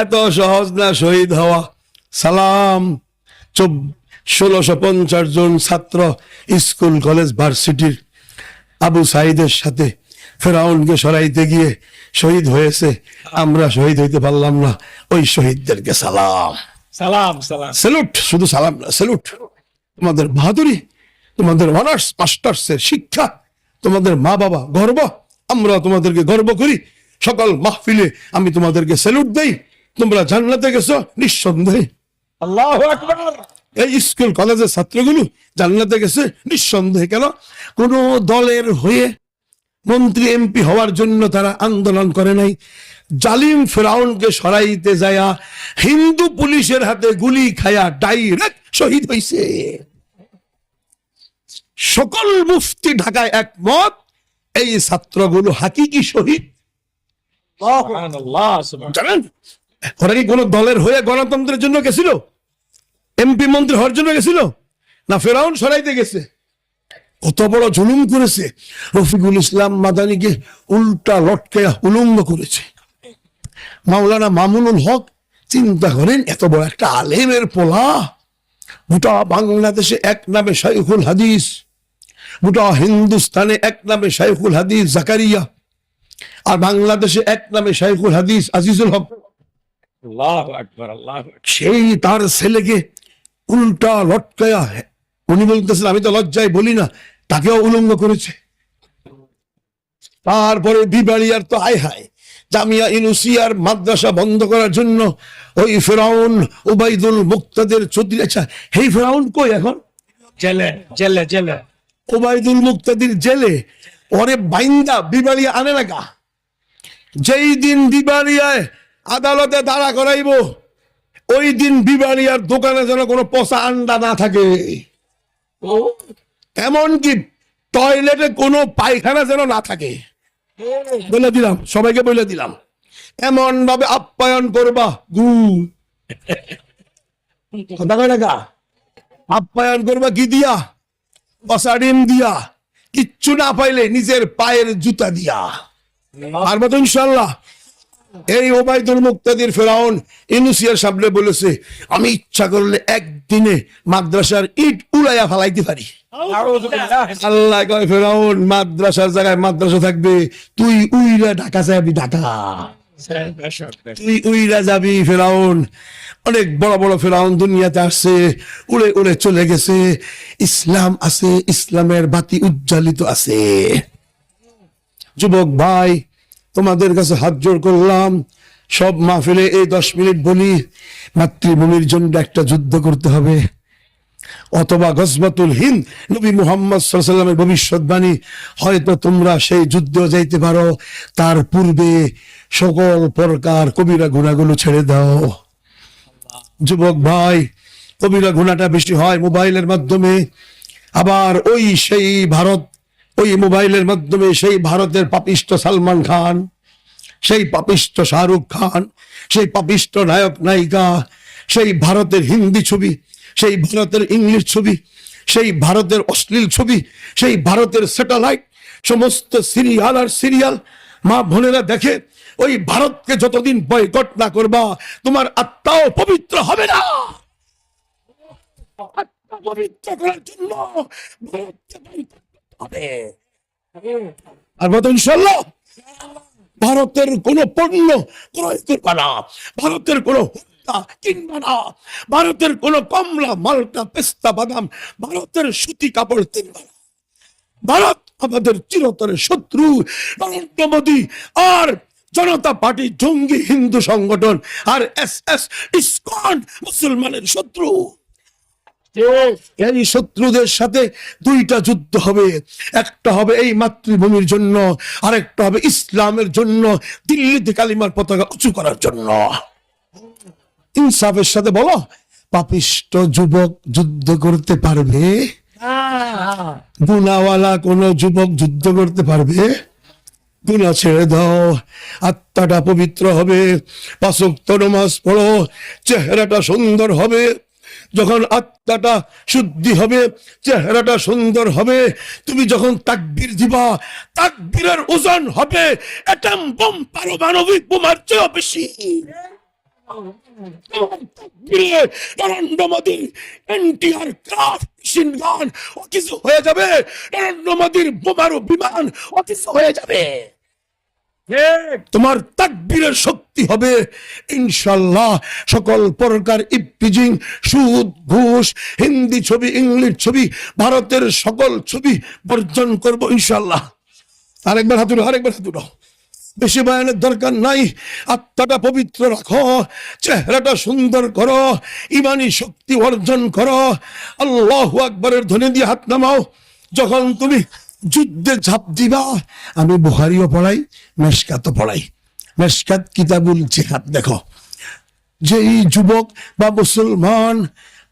এত সহজ না শহীদ হওয়া। সালাম। ষোলোশো পঞ্চাশ জন ছাত্র স্কুল কলেজ ভার্সিটির আবু সাইদের সাথে ফেরাউনকে সরাইতে গিয়ে শহীদ হয়েছে। আমরা শহীদ হইতে পারলাম না। ওই শহীদদেরকে সালাম। সালাম সালাম। স্যালুট। শুধু সালাম না স্যালুট। তোমাদের বাহাদুরি তোমাদের অনার্স মাস্টার্সের শিক্ষা তোমাদের মা বাবা গর্ব। আমরা তোমাদেরকে গর্ব করি। সকল মাহফিলে আমি তোমাদেরকে স্যালুট দেই। তোমরা জান্নাতে গেছো নিঃসন্দেহে। আল্লাহ এই স্কুল কলেজের ছাত্রগুলো জান্নাতে গেছে নিঃসন্দেহে। কেন? কোন দলের হয়ে মন্ত্রী এমপি হওয়ার জন্য তারা আন্দোলন করে নাই। জালিম ফেরাউনকে সরাইতে যায়া হিন্দু পুলিশের হাতে গুলি খায়া ডাইরেক্ট শহীদ হইছে। সকল মুফতি ঢাকায় একমত এই ছাত্রগুলো হাকিকি শহীদ। জানেন? ওরা কি কোনো দলের হয়ে গণতন্ত্রের জন্য গেছিল? এমপি মন্ত্রী হওয়ার জন্য গেছিল? না ফেরাউন সরাইতে গেছে? কত বড় জুলুম করেছে। রফিকুল ইসলাম মাদানিকে উল্টা লটকে উলঙ্গ করেছে। মাওলানা মামুনুল হক চিন্তা করেন এত বড় একটা আলেমের পোলা। গোটা বাংলাদেশে এক নামে শাইখুল হাদিস। গোটা হিন্দুস্তানে এক নামে শাইখুল হাদিস জাকারিয়া। আর বাংলাদেশে এক নামে শাইখুল হাদিস আজিজুল হক। সেই তার ছেলেকে উল্টা লটকায়া উনি বলতেছেন আমি তো লজ্জায় বলি না তাকেও উলঙ্গ করেছে। তারপরে বিবাড়িয়ার তো আয় হায় জামিয়া ইনুসিয়ার মাদ্রাসা বন্ধ করার জন্য ওই ফেরাউন ওবাইদুল মুক্তাদের চৌধুরী আচ্ছা হেই ফেরাউন কই এখন? জেলে জেলে জেলে। ওবায়দুল মুক্তাদির জেলে। ওরে বাইন্দা বিবাড়িয়া আনে না গা। যেই দিন বিবাড়িয়ায় আদালতে দাঁড়া করাইব ওই দিন বিবাড়িয়ার দোকানে যেন কোনো পচা আন্ডা না থাকে। এমনকি টয়লেটে কোনো পায়খানা যেন না থাকে। বলে দিলাম সবাইকে বলে দিলাম। এমন ভাবে আপ্যায়ন করবা গু। কথা কয় না গা? আপ্যায়ন করবা কি দিয়া? বসা ডিম দিয়া। কিচ্ছু না পাইলে নিজের পায়ের জুতা দিয়া। পারব তো ইনশাল্লাহ এই ওবায়দুল মুক্তাদির ফেরাউন ইনুসিয়ার সামনে বলেছে, আমি ইচ্ছা করলে একদিনে মাদ্রাসার ইট উড়াইয়া ফালাইতে পারি। আল্লাহ কয়, ফেরাউন, মাদ্রাসার জায়গায় মাদ্রাসা থাকবে, তুই উইরা ঢাকা যাবি ঢাকা। তুই উইরা যাবি ফেরাউন। অনেক বড় বড় ফেরাউন দুনিয়াতে আসছে, উড়ে উড়ে চলে গেছে। ইসলাম আছে, ইসলামের বাতি উজ্জ্বলিত আছে। যুবক ভাই, তোমাদের কাছে হাত জোর করলাম। সব মাহফিলে এই দশ মিনিট বলি, মাতৃভূমির জন্য একটা যুদ্ধ করতে হবে। অথবা গজবাতুল হিন্দ, নবী মুহাম্মদ সাল্লামের ভবিষ্যৎবাণী। হয়তো তোমরা সেই যুদ্ধ যাইতে পারো। তার পূর্বে সকল প্রকার কবিরা গুণাগুলো ছেড়ে দাও। যুবক ভাই, কবিরা গুণাটা বেশি হয় মোবাইলের মাধ্যমে। আবার ওই সেই ভারত, ওই মোবাইলের মাধ্যমে সেই ভারতের পাপিষ্ট সালমান খান, সেই পাপিষ্ট শাহরুখ খান, সেই পাপিষ্ট নায়ক নায়িকা, সেই ভারতের হিন্দি ছবি, সেই ভারতের ইংলিশ ছবি, সেই ভারতের অশ্লীল ছবি, সেই ভারতের স্যাটেলাইট সমস্ত সিরিয়াল আর সিরিয়াল মা বোনেরা দেখে ওই ভারতকে যতদিন বয়কট না করবা, তোমার আত্মাও পবিত্র হবে না। ভারতের কোন পণ্য ক্রয় করবা না, ভারতের কোন হুন্ডা কিনবা না, ভারতের কোন কমলা, মালটা, পেস্তা, বাদাম, ভারতের সুতি কাপড় কিনবা না। ভারত আমাদের চিরতরের শত্রু, নরেন্দ্র মোদী, আর জনতা পার্টি জঙ্গি হিন্দু সংগঠন আর এস এস ইসকন মুসলমানের শত্রু। এই শত্রুদের সাথে দুইটা যুদ্ধ হবে। একটা হবে এই মাতৃভূমির জন্য আরেকটা হবে ইসলামের জন্য দিল্লিতে কালিমার পতাকা উঁচু করার জন্য। ইনসাফের সাথে বলো পাপিষ্ট যুবক যুদ্ধ করতে পারবে? গুনাওয়ালা কোন যুবক যুদ্ধ করতে পারবে? গুনা ছেড়ে দাও। আত্মাটা পবিত্র হবে। পাশক নমাজ পড়ো। চেহারাটা সুন্দর হবে। যখন আত্মাটা শুদ্ধি হবে, চেহারাটা সুন্দর হবে, তুমি যখন তাকবীর দিবা, তাকবীরের ওজন হবে। অ্যাটম বোম পারমাণবিক বোমার চেয়েও বেশি। Narendra Modi, NTR craft machine gun ও কিছু হয়ে যাবে। নরেন্দ্র মোদীর বোমারু বিমান ও কিছু হয়ে যাবে। তোমার তাকবীরের শক্তি হবে। ইনশাল্লাহ সকল প্রকার ইপটিজিং সুদ ঘুষ হিন্দি ছবি ইংলিশ ছবি ভারতের সকল ছবি বর্জন করব ইনশাল্লাহ আরেকবার হাতুড়ো আরেকবার হাতুড়ো বেশি বয়ানের দরকার নাই। আত্মাটা পবিত্র রাখো, চেহারাটা সুন্দর করো, ইমানি শক্তি অর্জন করো। আল্লাহ আকবরের ধ্বনি দিয়ে হাত নামাও। যখন তুমি যুদ্ধে ঝাঁপ দিবা, আমি বুহারিও পড়াই, মেশকাতও পড়াই। মেশকাত কিতাবুল জেহাদ দেখো। যেই যুবক বা মুসলমান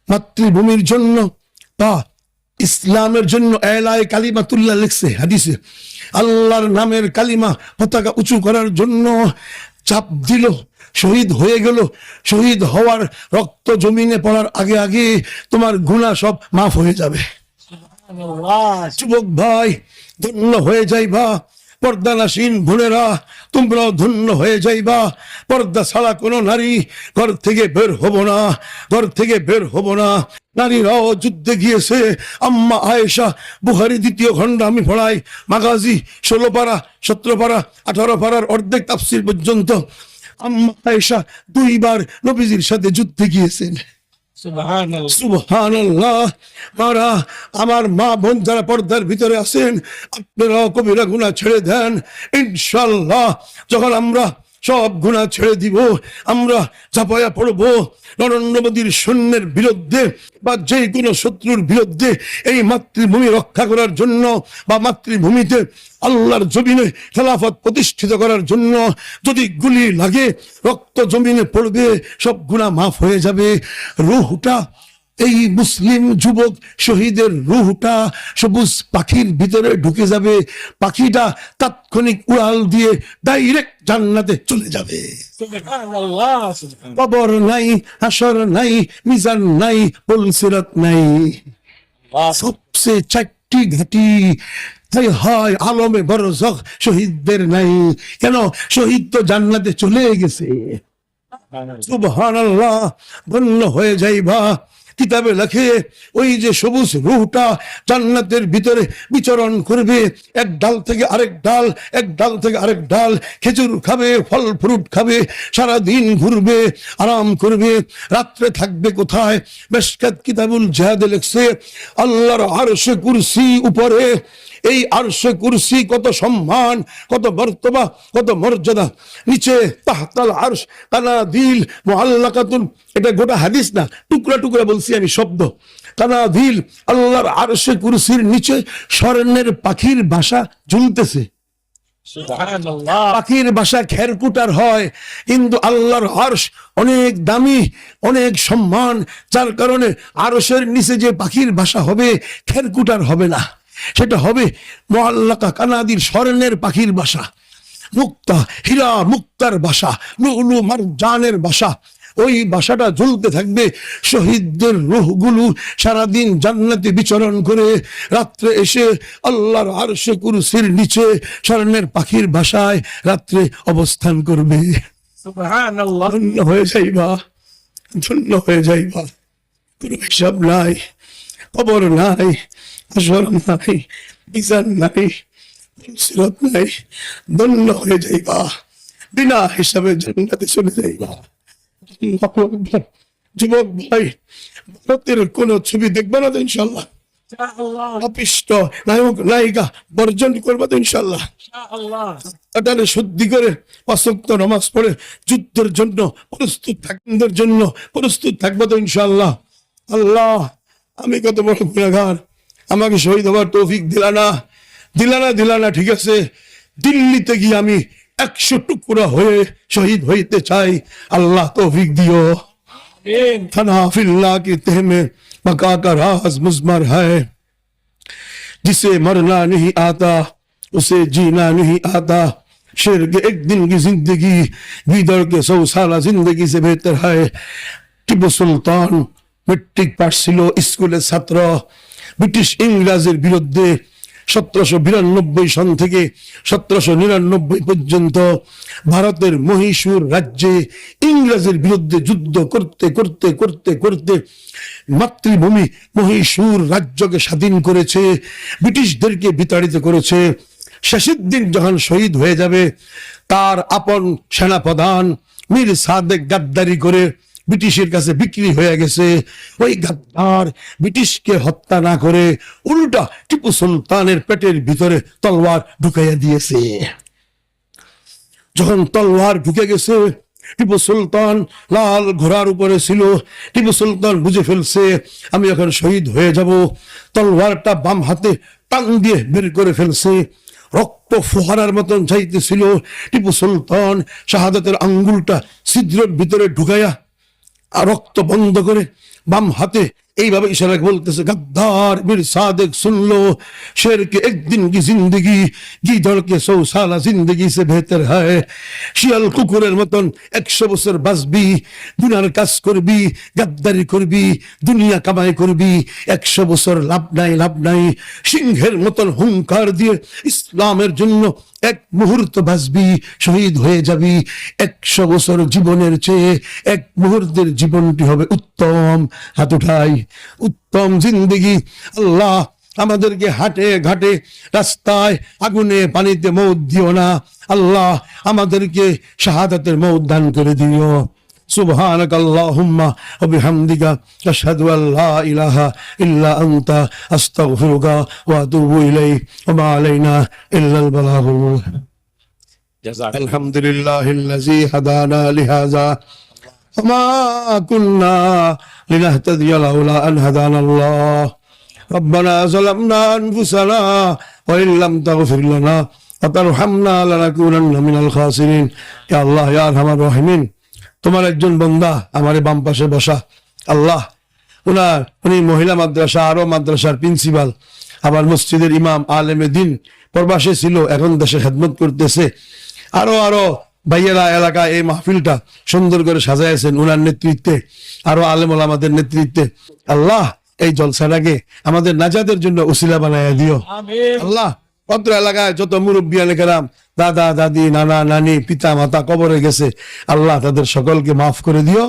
মাতৃভূমির জন্য বা ইসলামের জন্য এলায় কালিমাতুল্লাহ লিখছে, হাদিসে আল্লাহর নামের কালিমা পতাকা উঁচু করার জন্য চাপ দিল শহীদ হয়ে গেল। শহীদ হওয়ার রক্ত জমিনে পড়ার আগে আগে তোমার গুণা সব মাফ হয়ে যাবে। যুবক ভাই ধন্য হয়ে যাই যাইবা। পর্দানাসীন বোনেরা তোমরাও ধন্য হয়ে যাইবা। পর্দা ছাড়া কোনো নারী ঘর থেকে বের হব না, ঘর থেকে বের হব না। নারীরাও যুদ্ধে গিয়েছে। আম্মা আয়েশা, বুহারি দ্বিতীয় খণ্ড আমি পড়াই। মাগাজি, ষোলো পারা, সতেরো পারা, আঠারো পারার অর্ধেক তাফসির পর্যন্ত। আম্মা আয়েশা দুইবার নবীজির সাথে যুদ্ধে গিয়েছেন। মারা আমার মা পর্দার ভিতরে কবিরা গুণা ছেড়ে দেন। ইনশাল্লাহ যখন আমরা সব গুণা ছেড়ে দিব। আমরা চাপায়া পড়ব। নরেন্দ্র মোদীর সৈন্যের বিরুদ্ধে বা যে কোনো শত্রুর বিরুদ্ধে এই মাতৃভূমি রক্ষা করার জন্য বা মাতৃভূমিতে আল্লাহর জমিনে খেলাফত প্রতিষ্ঠিত করার জন্য যদি গুলি লাগে, রক্ত জমিনে পড়বে, সব গুণা মাফ হয়ে যাবে। রুহটা এই মুসলিম যুবক শহীদের রুহটা সবুজ পাখির ভিতরে ঢুকে যাবে। পাখিটা তাৎক্ষণিক উড়াল দিয়ে ডাইরেক্ট জান্নাতে চলে যাবে। কবর নাই হাসর নাই মিজান নাই পুলসিরত নাই। সবসে চারটি ঘাটি হাই হায় আলমে বরজখ শহীদদের নাই। কেন? শহীদ তো জান্নাতে চলে গেছে। সুবহানাল্লাহ ধন্য হয়ে যাইবা। কিতাবে লেখে, ওই যে সবুজ রুহটা জান্নাতের ভিতরে বিচরণ করবে। এক ডাল থেকে আরেক ডাল, এক ডাল থেকে আরেক ডাল, খেজুর খাবে, ফল ফ্রুট খাবে সারা দিন ঘুরবে, আরাম করবে, রাত্রে থাকবে কোথায়? বেশ কিতাবুল জাহাদে লেখছে, আল্লাহর আর সে কুরসি উপরে এই আরশে কুরসি কত সম্মান কত মর্তবা কত মর্যাদা। নিচে তাহতাল আরশ কানাদিল মুআল্লাকাতুন। এটা গোটা হাদিস না টুকরা টুকরা বলছি আমি শব্দ। কানাদিল আল্লাহর আরশে কুরসির নিচে স্বর্ণের পাখির বাসা ঝুলতেছে। পাখির বাসা খেরকুটার হয় কিন্তু আল্লাহর হর্ষ অনেক দামি অনেক সম্মান যার কারণে আরসের নিচে যে পাখির বাসা হবে খেরকুটার হবে না। সেটা হবে মোয়াল্লাকা কানাদির স্বর্ণের পাখির বাসা মুক্তা হীরা মুক্তার বাসা লুলু মারজানের বাসা। ওই বাসাটা ঝুলতে থাকবে শহীদদের রুহগুলো সারাদিন জান্নাতে বিচরণ করে রাত্রে এসে আল্লাহর আরশে কুরসির নিচে স্বর্ণের পাখির বাসায় রাত্রে অবস্থান করবে। ধন্য হয়ে যাইবা ধন্য হয়ে যাইবা। কোনো হিসাব নাই খবর নাই নাই বিচার নাই সিরত নাই হয়ে যাইবা। বিনা হিসাবে জান্নাতে চলে যাইবা। যুবক ভাই ভারতের কোন ছবি দেখবে না তো ইনশাল্লাহ অপিষ্ট নায়ক নায়িকা বর্জন করবে তো ইনশাল্লাহ ইনশাআল্লাহ। শুদ্ধি করে অসক্ত নামাজ পড়ে যুদ্ধের জন্য প্রস্তুত থাকবার জন্য প্রস্তুত থাকব তো ইনশাল্লাহ আল্লাহ আমি কত বড় গুণাগার আমাকে শহীদ হওয়ার তৌফিক দিলা না দিলা না দিলা না ঠিক আছে দিল্লিতে গিয়ে আমি একশো টুকরা হয়ে শহীদ হইতে চাই আল্লাহ তৌফিক দিও আমিন फना फिल्ला की तह में बका का राज मुजमर है जिसे मरना नहीं आता उसे जीना नहीं आता शेर के एक दिन की जिंदगी गीदड़ के सौ साल जिंदगी से बेहतर है टिपू सुल्तान মেট্রিক পাস ছিল স্কুলের ছাত্র ব্রিটিশ ইংরেজের বিরুদ্ধে সতেরোশো বিরানব্বই সন থেকে সতেরোশো নিরানব্বই পর্যন্ত ভারতের মহীশূর রাজ্যে ইংরেজের বিরুদ্ধে যুদ্ধ করতে করতে করতে করতে মাতৃভূমি মহীশূর রাজ্যকে স্বাধীন করেছে, ব্রিটিশদেরকে বিতাড়িত করেছে। শেষের দিন যখন শহীদ হয়ে যাবে, তার আপন সেনাপ্রধান মীর সাদেক গাদ্দারি করে ব্রিটিশের কাছে বিক্রি হয়ে গেছে। ওই গাদ্দার ব্রিটিশকে হত্যা না করে উল্টা টিপু সুলতানের পেটের ভিতরে তলোয়ার ঢুকাইয়া দিয়েছে। যখন তলোয়ার ঢুকে গেছে, টিপু সুলতান লাল ঘোড়ার উপরে ছিল। টিপু সুলতান বুঝে ফেলছে, আমি এখন শহীদ হয়ে যাব। তলোয়ারটা বাম হাতে টান দিয়ে বের করে ফেলছে। রক্ত ফোহারার মতন চাইতেছিল। টিপু সুলতান শাহাদাতের আঙ্গুলটা ছিদ্রের ভিতরে ঢুকাইয়া রক্ত বন্ধ করে বাম হাতে এইভাবে ইশারা বলতেছে, গাদ্দার, বীর সাদেক, শুনলো শের কে একদিন কি জিন্দগি গিদড়কে সৌসালা জিন্দগি সে বেহতর হয়। শিয়াল কুকুরের মতন একশো বছর বাঁচবি, দুনিয়ার কাজ করবি, গাদ্দারি করবি, দুনিয়া কামাই করবি, একশো বছর লাভ নাই লাভ নাই। সিংহের মতন হুঙ্কার দিয়ে ইসলামের জন্য এক মুহূর্ত বাঁচবি, শহীদ হয়ে যাবি। একশো বছর জীবনের চেয়ে এক মুহূর্তের জীবনটি হবে উত্তম। হাত উঠাই। উত্তম জিন্দগি আল্লাহ আমাদেরকে হাটে ঘাটে রাস্তায় আগুনে পানিতে মৌত দিও না আল্লাহ আমাদেরকে শাহাদাতের মৌত দান করে দিও سبحانك اللهم وبحمدك أشهد أن لا إله إلا أنت أستغفرك وأتوب إليك وما علينا إلا البلاغ جزاك الحمد لله الذي هدانا لهذا وما كنا لنهتدي لولا أن هدانا الله ربنا ظلمنا أنفسنا وإن لم تغفر لنا وترحمنا لنكونن من الخاسرين يا الله يا أرحم الراحمين তোমার একজন বন্দা আমার এই বাম পাশে বসা আল্লাহ উনার উনি মহিলা মাদ্রাসা আরো মাদ্রাসার প্রিন্সিপাল আবার মসজিদের ইমাম আলেমে দিন প্রবাসে ছিল এখন দেশে খেদমত করতেছে আরো আরো ভাইয়েরা এলাকায় এই মাহফিলটা সুন্দর করে সাজাইছেন উনার নেতৃত্বে আরও আলেমুল আমাদের নেতৃত্বে। আল্লাহ এই জলসাটাকে আমাদের নাজাদের জন্য উসিলা বানাইয়া দিও। আল্লাহ পত্র এলাকায় যত মুরব্বী আলেকেরাম দাদা দাদি নানা নানি পিতা মাতা কবরে গেছে আল্লাহ তাদের সকলকে মাফ করে দিও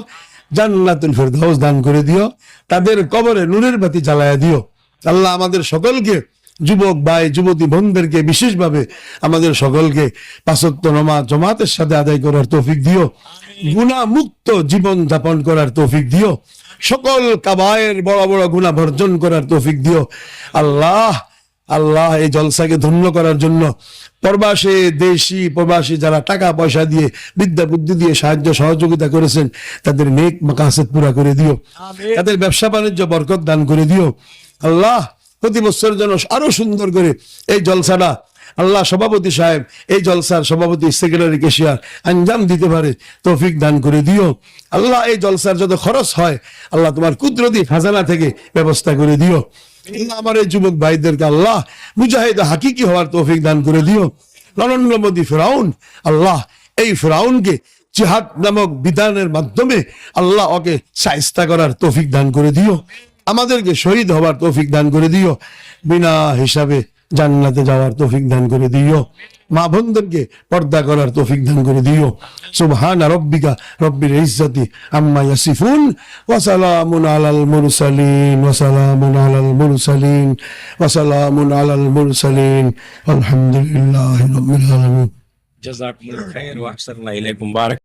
জান্নাতুল ফেরদাউস দান করে দিও তাদের কবরে নুরের বাতি জ্বালায়া দিও। আল্লাহ আমাদের সকলকে যুবক ভাই যুবতী বোনদেরকে বিশেষভাবে আমাদের সকলকে পাঁচত্ব নমাজ জমাতের সাথে আদায় করার তৌফিক দিও। গুণা মুক্ত জীবন যাপন করার তৌফিক দিও। সকল কাবায়ের বড় বড় গুণা বর্জন করার তৌফিক দিও। আল্লাহ আল্লাহ এই জলসাকে ধন্য করার জন্য প্রবাসে দেশি প্রবাসী যারা টাকা পয়সা দিয়ে বিদ্যা বুদ্ধি দিয়ে সাহায্য সহযোগিতা করেছেন তাদের নেক মাকাসেদ পুরা করে দিও। তাদের ব্যবসা বাণিজ্য বরকত দান করে দিও। আল্লাহ প্রতি বছর যেন আরও সুন্দর করে এই জলসাটা আল্লাহ সভাপতি সাহেব, এই জলসার সভাপতি সেক্রেটারি কেশিয়ার আঞ্জাম দিতে পারে, তৌফিক দান করে দিও। আল্লাহ এই জলসার যত খরচ হয়, আল্লাহ তোমার কুদরতি খাজানা থেকে ব্যবস্থা করে দিও। আমার এই যুবক ভাইদেরকে আল্লাহ মুজাহিদ হাকিকি হওয়ার তৌফিক দান করে দিও। নরেন্দ্র মোদী ফেরাউন, আল্লাহ এই ফেরাউনকে জিহাদ নামক বিধানের মাধ্যমে আল্লাহ ওকে সাইস্তা করার তৌফিক দান করে দিও। আমাদেরকে শহীদ হবার তৌফিক দান করে দিও। বিনা হিসাবে জান্নাতে যাওয়ার তৌফিক দান করে দিও। মা বোনদেরকে পর্দা করার তৌফিক দান করে দিও। সুবহানা রব্বিকা রব্বির ইজ্জতি আম্মা ইয়াসিফুন ওয়া সালামুন আলাল মুরসালিন ওয়া সালামুন আলাল মুরসালিন ওয়া সালামুন আলাল মুরসালিন। আলহামদুলিল্লাহি রাব্বিল আলামিন। জাযাকুমুল্লাহ খাইর ওয়া আহসানা ইলাইকুম। বারাক